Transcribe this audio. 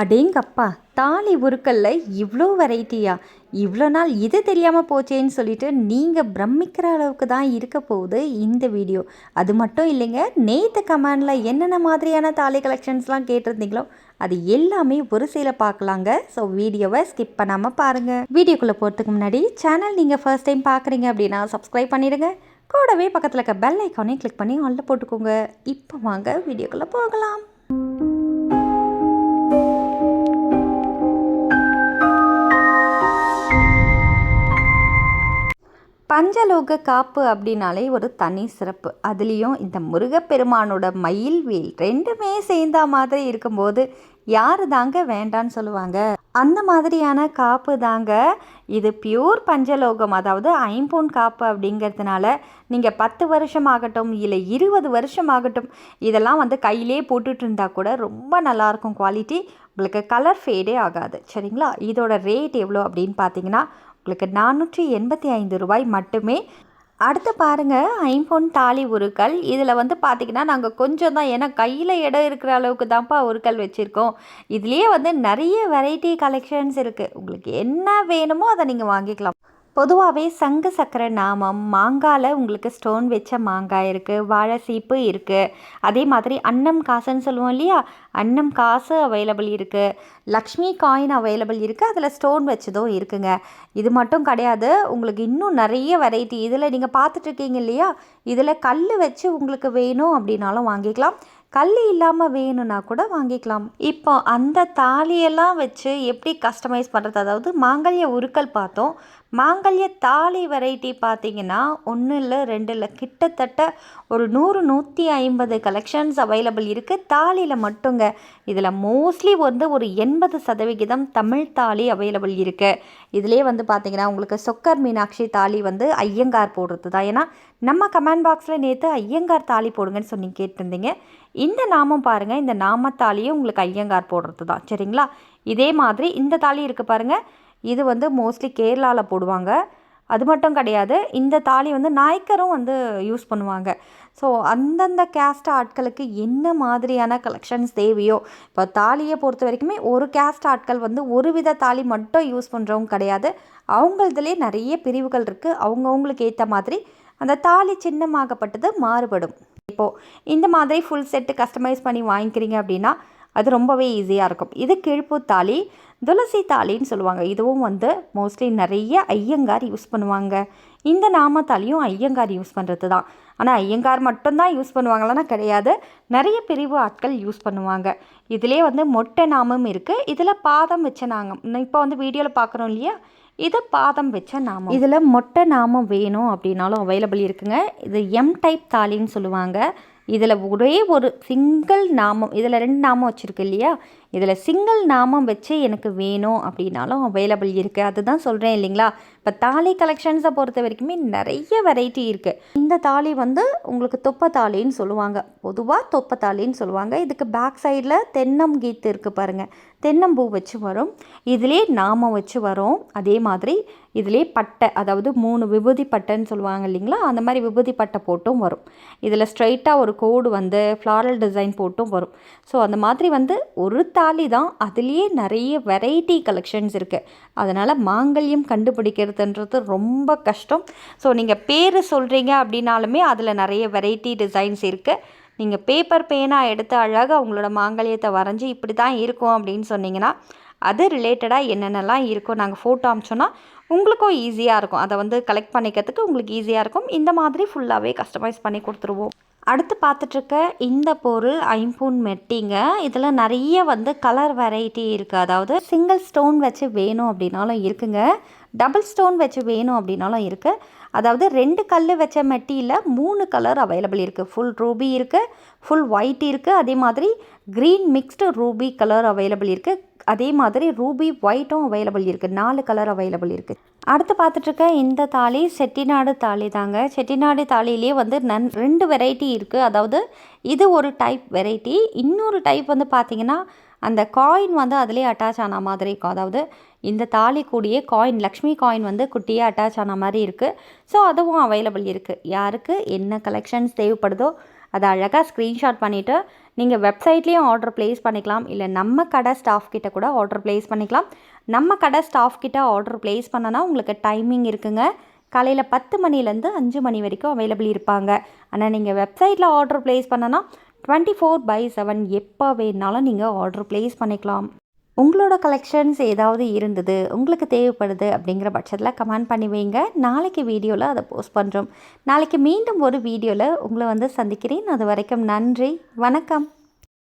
அடேங்கப்பா தாலி உருக்கல்ல இவ்வளோ வெரைட்டியா இவ்வளோ நாள் இது தெரியாமல் போச்சேன்னு சொல்லிட்டு நீங்கள் பிரமிக்கிற அளவுக்கு தான் இருக்க போகுது இந்த வீடியோ அது மட்டும் இல்லைங்க நேற்று கமெண்டில் என்னென்ன மாதிரியான தாலி கலெக்ஷன்ஸ்லாம் கேட்டிருந்தீங்களோ அது எல்லாமே ஒரு சில பார்க்கலாங்க. ஸோ வீடியோவை ஸ்கிப் பண்ணாமல் பாருங்கள் வீடியோக்குள்ளே போகிறதுக்கு முன்னாடி சேனல் நீங்கள் ஃபர்ஸ்ட் டைம் பார்க்குறீங்க அப்படின்னா சப்ஸ்கிரைப் பண்ணிடுங்க. கூடவே பக்கத்தில் இருக்க பெல் ஐக்கானையும் கிளிக் பண்ணி ஆல்ல போட்டுக்கோங்க. இப்போ வாங்க வீடியோக்குள்ளே போகலாம். பஞ்சலோக காப்பு அப்படின்னாலே ஒரு தனி சிறப்பு. அதுலேயும் இந்த முருகப்பெருமானோட மயில் வீல் ரெண்டுமே சேர்ந்த மாதிரி இருக்கும்போது யார் தாங்க வேண்டான்னு சொல்லுவாங்க? அந்த மாதிரியான காப்பு தாங்க இது பியூர் பஞ்சலோகம். அதாவது ஐம்பொன் காப்பு அப்படிங்கிறதுனால நீங்கள் பத்து வருஷம் ஆகட்டும் இல்லை இருபது வருஷம் ஆகட்டும் இதெல்லாம் வந்து கையிலே போட்டுட்டு இருந்தால் கூட ரொம்ப நல்லாயிருக்கும் குவாலிட்டி உங்களுக்கு கலர் ஃபேடே ஆகாது. சரிங்களா? இதோட ரேட் எவ்வளோ அப்படின்னு பார்த்தீங்கன்னா உங்களுக்கு நானூற்றி எண்பத்தி ஐந்து ரூபாய் மட்டுமே. அடுத்து பாருங்கள் ஐம்பொன் தாலி உருக்கள். இதில் வந்து பார்த்திங்கன்னா நாங்கள் கொஞ்சம் தான் ஏன்னா கையில் இடம் இருக்கிற அளவுக்கு தான்ப்பா உருக்கள் வச்சுருக்கோம். இதுலேயே வந்து நிறைய வெரைட்டி கலெக்ஷன்ஸ் இருக்குது உங்களுக்கு என்ன வேணுமோ அதை நீங்கள் வாங்கிக்கலாம். பொதுவாகவே சங்கு சக்கரை நாமம் மாங்காயில் உங்களுக்கு ஸ்டோன் வச்ச மாங்காய் இருக்குது வாழை சீப்பு இருக்குது அதே மாதிரி அன்னம் காசுன்னு சொல்லுவோம் இல்லையா? அன்னம் காசு அவைலபிள் இருக்குது லக்ஷ்மி காயின் அவைலபிள் இருக்குது அதில் ஸ்டோன் வச்சதும் இருக்குங்க. இது மட்டும் கிடையாது. உங்களுக்கு இன்னும் நிறைய வெரைட்டி இதில் நீங்கள் பார்த்துட்ருக்கீங்க இல்லையா? இதில் கல் வச்சு உங்களுக்கு வேணும் அப்படின்னாலும் வாங்கிக்கலாம். கல் இல்லாமல் வேணும்னா கூட வாங்கிக்கலாம். இப்போ அந்த தாலியெல்லாம் வச்சு எப்படி கஸ்டமைஸ் பண்ணுறது அதாவது மாங்கல்ய உருக்கல் பார்த்தோம். மாங்கல்ய தாலி வெரைட்டி பார்த்தீங்கன்னா ஒன்று இல்லை ரெண்டு இல்லை கிட்டத்தட்ட ஒரு நூறு நூற்றி ஐம்பது கலெக்ஷன்ஸ் அவைலபிள் இருக்குது தாலியில் மட்டுங்க. இதில் மோஸ்ட்லி வந்து ஒரு எண்பது சதவிகிதம் தமிழ் தாலி அவைலபிள் இருக்குது இதிலே வந்து பார்த்தீங்கன்னா உங்களுக்கு சொக்கர் மீனாட்சி தாலி வந்து ஐயங்கார் போடுறது தான் ஏன்னா நம்ம கமெண்ட் பாக்ஸில் நேற்று ஐயங்கார் தாலி போடுங்கன்னு சொல்லி கேட்டிருந்தீங்க. இந்த நாமம் பாருங்கள் இந்த நாமத்தாலியும் உங்களுக்கு ஐயங்கார் போடுறது தான் சரிங்களா? இதே மாதிரி இந்த தாலி இருக்குது பாருங்கள் இது வந்து மோஸ்ட்லி கேரளாவில் போடுவாங்க. அது மட்டும் கிடையாது இந்த தாலி வந்து நாய்க்கரும் வந்து யூஸ் பண்ணுவாங்க. ஸோ அந்தந்த கேஸ்ட் ஆட்களுக்கு என்ன மாதிரியான கலெக்ஷன்ஸ் தேவையோ இப்போ தாலியை பொறுத்த வரைக்குமே ஒரு கேஸ்ட் ஆட்கள் வந்து ஒரு வித தாலி மட்டும் யூஸ் பண்ணுறவங்க கிடையாது. அவங்களதுலேயே நிறைய பிரிவுகள் இருக்குது அவங்கவுங்களுக்கு ஏற்ற மாதிரி அந்த தாலி சின்னமாகப்பட்டது மாறுபடும். இப்போது இந்த மாதிரி ஃபுல் செட்டு கஸ்டமைஸ் பண்ணி வாங்கிக்கிறீங்க அப்படின்னா அது ரொம்பவே ஈஸியாக இருக்கும். இது கிழப்பு தாலி துளசி தாலின்னு சொல்லுவாங்க. இதுவும் வந்து மோஸ்ட்லி நிறைய ஐயங்கார் யூஸ் பண்ணுவாங்க. இந்த நாமத்தாலியும் ஐயங்கார் யூஸ் பண்ணுறது தான். ஆனால் ஐயங்கார் மட்டும்தான் யூஸ் பண்ணுவாங்களான்னா கிடையாது. நிறைய பிரிவு ஆட்கள் யூஸ் பண்ணுவாங்க. இதிலே வந்து மொட்டை நாமம் இருக்குது இதில் பாதம் வச்ச நாங்கள் இப்போ வந்து வீடியோவில் பார்க்குறோம் இல்லையா? இது பாதம் வச்ச நாமம். இதில் மொட்டை நாமம் வேணும் அப்படின்னாலும் அவைலபிள் இருக்குங்க. இது எம் டைப் தாலின்னு சொல்லுவாங்க. இதில் ஒரே ஒரு சிங்கிள் நாமம் இதில் ரெண்டு நாமம் வச்சுருக்கு இல்லையா? இதில் சிங்கிள் நாமம் வச்சு எனக்கு வேணும் அப்படின்னாலும் அவைலபிள் இருக்குது அதுதான் சொல்கிறேன் இல்லைங்களா? இப்போ தாலி கலெக்ஷன்ஸை பொறுத்த வரைக்குமே நிறைய வெரைட்டி இருக்குது இந்த தாலி வந்து உங்களுக்கு தொப்ப தாலின்னு சொல்லுவாங்க. பொதுவாக தொப்ப தாலின்னு சொல்லுவாங்க. இதுக்கு பேக் சைடில் தென்னம் கீத்து இருக்குது பாருங்கள் தென்னம்பூ வச்சு வரும். இதிலே நாமம் வச்சு வரும். அதே மாதிரி இதிலே பட்டை அதாவது மூணு விபூதி பட்டைன்னு சொல்லுவாங்க இல்லைங்களா? அந்த மாதிரி விபூதி பட்டை போட்டும் வரும். இதில் ஸ்ட்ரைட்டாக ஒரு கோடு வந்து ஃப்ளாரல் டிசைன் போட்டும் வரும். ஸோ அந்த மாதிரி வந்து ஒரு தாலி தான். அதுலேயே நிறைய வெரைட்டி கலெக்ஷன்ஸ் இருக்குது அதனால் மாங்கல்யம் கண்டுபிடிக்கிறதுன்றது ரொம்ப கஷ்டம். ஸோ நீங்கள் பேர் சொல்கிறீங்க அப்படின்னாலுமே அதில் நிறைய வெரைட்டி டிசைன்ஸ் இருக்குது நீங்கள் பேப்பர் பேனாக எடுத்து அழகாக உங்களோட மாங்கல்யத்தை வரைஞ்சி இப்படி தான் இருக்கும் அப்படின்னு சொன்னீங்கன்னா அது ரிலேட்டடாக என்னென்னலாம் இருக்கும் நாங்கள் ஃபோட்டோ அமிச்சோன்னா உங்களுக்கும் ஈஸியாக இருக்கும். அதை வந்து கலெக்ட் பண்ணிக்கிறதுக்கு உங்களுக்கு ஈஸியாக இருக்கும். இந்த மாதிரி ஃபுல்லாகவே கஸ்டமைஸ் பண்ணி கொடுத்துருவோம். அடுத்து பார்த்துட்ருக்க இந்த பொருள் ஐம்பூன் மெட்டிங்க. இதில் நிறைய வந்து கலர் வெரைட்டி இருக்குது அதாவது சிங்கிள் ஸ்டோன் வச்சு வேணும் அப்படின்னாலும் இருக்குங்க. டபுள் ஸ்டோன் வச்சு வேணும் அப்படின்னாலும் இருக்குது அதாவது ரெண்டு கல் வச்ச மெட்டியில் மூணு கலர் அவைலபிள் இருக்குது ஃபுல் ரூபி இருக்குது ஃபுல் ஒயிட் இருக்குது அதே மாதிரி green mixed ruby colour available இருக்குது அதே மாதிரி ரூபி ஒயிட்டும் அவைலபிள் இருக்குது நாலு கலர் அவைலபிள் இருக்குது அடுத்து பார்த்துட்ருக்க இந்த தாலி செட்டிநாடு தாலி தாங்க. செட்டிநாடு தாலியிலே வந்து நன் ரெண்டு வெரைட்டி இருக்குது அதாவது இது ஒரு டைப் வெரைட்டி இன்னொரு டைப் வந்து பார்த்திங்கன்னா அந்த காயின் வந்து அதிலே அட்டாச் ஆன மாதிரி இருக்கும். அதாவது இந்த தாலி கூடியே காயின் லக்ஷ்மி காயின் வந்து குட்டியாக அட்டாச் ஆன மாதிரி இருக்குது ஸோ அதுவும் அவைலபிள் இருக்குது யாருக்கு என்ன கலெக்ஷன்ஸ் தேவைப்படுதோ அதை அழகாக ஸ்க்ரீன்ஷாட் பண்ணிவிட்டு நீங்கள் வெப்சைட்லேயும் ஆர்டர் ப்ளேஸ் பண்ணிக்கலாம். இல்லை நம்ம கடை ஸ்டாஃப் கிட்ட கூட ஆர்டர் ப்ளேஸ் பண்ணிக்கலாம். நம்ம கடை ஸ்டாஃப் கிட்ட ஆர்டர் ப்ளேஸ் பண்ணனா உங்களுக்கு டைமிங் இருக்குங்க. காலையில் பத்து மணிலேருந்து அஞ்சு மணி வரைக்கும் அவைலபிள் இருப்பாங்க. ஆனால் நீங்கள் வெப்சைட்டில் ஆர்டர் ப்ளேஸ் பண்ணனா டுவெண்ட்டி ஃபோர் பை செவன் எப்போ வேணாலும் நீங்கள் ஆர்டர் ப்ளேஸ் பண்ணிக்கலாம். உங்களோட கலெக்ஷன்ஸ் ஏதாவது இருந்தது உங்களுக்கு தேவைப்படுது அப்படிங்கிற பட்சத்தில் கமெண்ட் பண்ணி வைங்க. நாளைக்கு வீடியோவில் அதை போஸ்ட் பண்ணுறோம் நாளைக்கு மீண்டும் ஒரு வீடியோவில் உங்களை வந்து சந்திக்கிறேன். அது வரைக்கும் நன்றி. வணக்கம்.